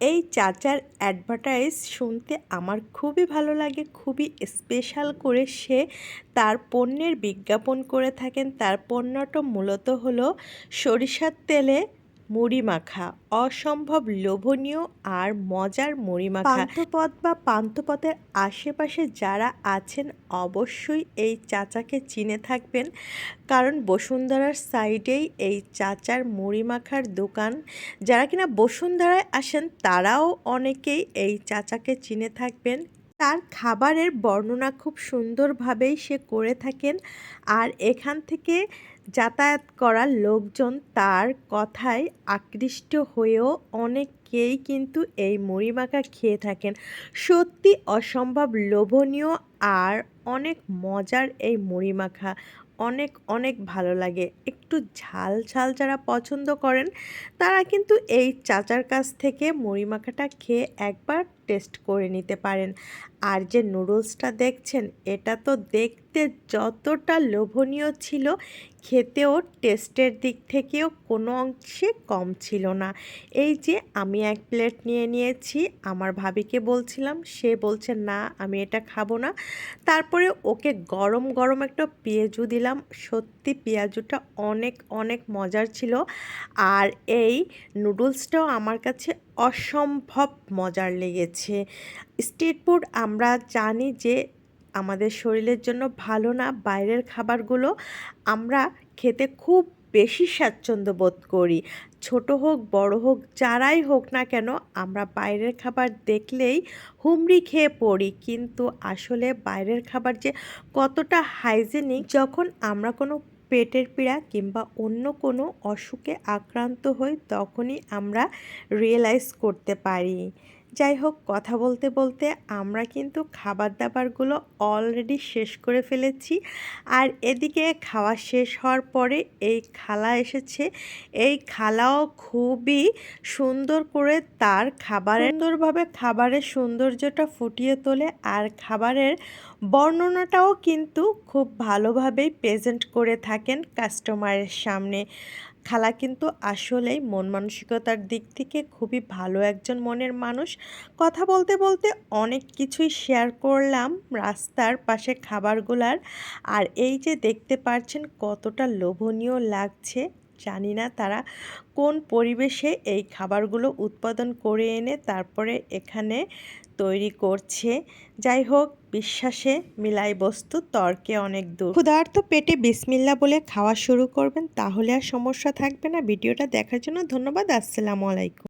এই চাচার অ্যাডভার্টাইজ শুনতে আমার খুবই ভালো লাগে, খুবই স্পেশাল করে সে তার পণ্যের বিজ্ঞাপন করে থাকেন। তার পণ্যটা মূলত হলো সরিষার তেলে মুড়ি মাখা অসম্ভব লোভনীয় আর মজার মুড়ি মাখা পান্থপথ বা পান্থপথের আশেপাশে যারা আছেন, অবশ্যই এই চাচাকে চিনে থাকবেন। কারণ বসুন্ধরার সাইডেই এই চাচার মুড়ি মাখার দোকান। যারা কিনা বসুন্ধরায় আসেন, তারাও অনেকেই এই চাচাকে চিনে থাকবেন। তার খাবারের বর্ণনা খুব সুন্দরভাবেই সে করে থাকেন। আর এখান থেকে যাতায়াত করা লোকজন তার কথায় আকৃষ্ট হয়েও অনেকেই কিন্তু এই মুড়ি মাখা খেয়ে থাকেন। সত্যি অসম্ভব লোভনীয় আর অনেক মজার এই মুড়ি মাখা অনেক অনেক ভালো লাগে। একটু ঝাল ঝাল যারা পছন্দ করেন, তারা কিন্তু এই চাচার কাছ থেকে মুড়ি মাখাটা খেয়ে একবার টেস্ট করে নিতে পারেন। আর যে নুডলসটা দেখছেন, এটা তো দেখতে যতটা লোভনীয় ছিল, খেতেও টেস্টের দিক থেকেও কোনো অংশে কম ছিল না। এই যে আমি এক প্লেট নিয়ে নিয়েছি, আমার ভাবিকে বলছিলাম, সে বলছে, না, আমি এটা খাব না। তারপরে ওকে গরম গরম একটা পেঁয়াজু দিলাম। সত্যি পেঁয়াজুটা অনেক অনেক মজার ছিল। আর এই নুডলসটাও আমার কাছে অসম্ভব মজার লেগেছে। স্ট্রিট ফুড আমরা জানি যে আমাদের শরীরের জন্য ভালো না, বাইরের খাবারগুলো আমরা খেতে খুব বেশি স্বাচ্ছন্দ্য বোধ করি। ছোট হোক, বড় হোক, যারাই হোক না কেন, আমরা বাইরের খাবার দেখলেই হুমড়ি খেয়ে পড়ি। কিন্তু আসলে বাইরের খাবার যে কতটা হাইজেনিক, যখন আমরা কোনো পেটের পীড়া কিংবা অন্য কোনো অসুখে আক্রান্ত হই তখনই আমরা রিয়েলাইজ করতে পারি। যাই হোক, কথা বলতে বলতে আমরা কিন্তু খাবার দাবারগুলো অলরেডি শেষ করে ফেলেছি। আর এদিকে খাওয়া শেষ হওয়ার পরে এই খালা এসেছে। এই খালাও খুবই সুন্দর করে তার খাবার সুন্দরভাবে খাবারের সৌন্দর্যটা ফুটিয়ে তোলে আর খাবারের বর্ণনাটাও কিন্তু খুব ভালোভাবেই প্রেজেন্ট করে থাকেন কাস্টমারের সামনে। খালা কিন্তু আসলেই মন মানসিকতার দিক থেকে খুবই ভালো একজন মনের মানুষ। কথা বলতে বলতে অনেক কিছুই শেয়ার করলাম রাস্তার পাশে খাবারগুলার। আর এই যে দেখতে পাচ্ছেন কতটা লোভনীয় লাগছে। জানি না তারা কোন পরিবেশে এই খাবারগুলো উৎপাদন করে এনে তারপরে এখানে তৈরি করছে। যাই হোক, বিশ্বাসে মিলাই বস্তু, তর্কে অনেক দূর। ক্ষুধার্ত পেটে বিসমিল্লা বলে খাওয়া শুরু করবেন, তাহলে আর সমস্যা থাকবে না। ভিডিওটা দেখার জন্য ধন্যবাদ। আসসালামু আলাইকুম।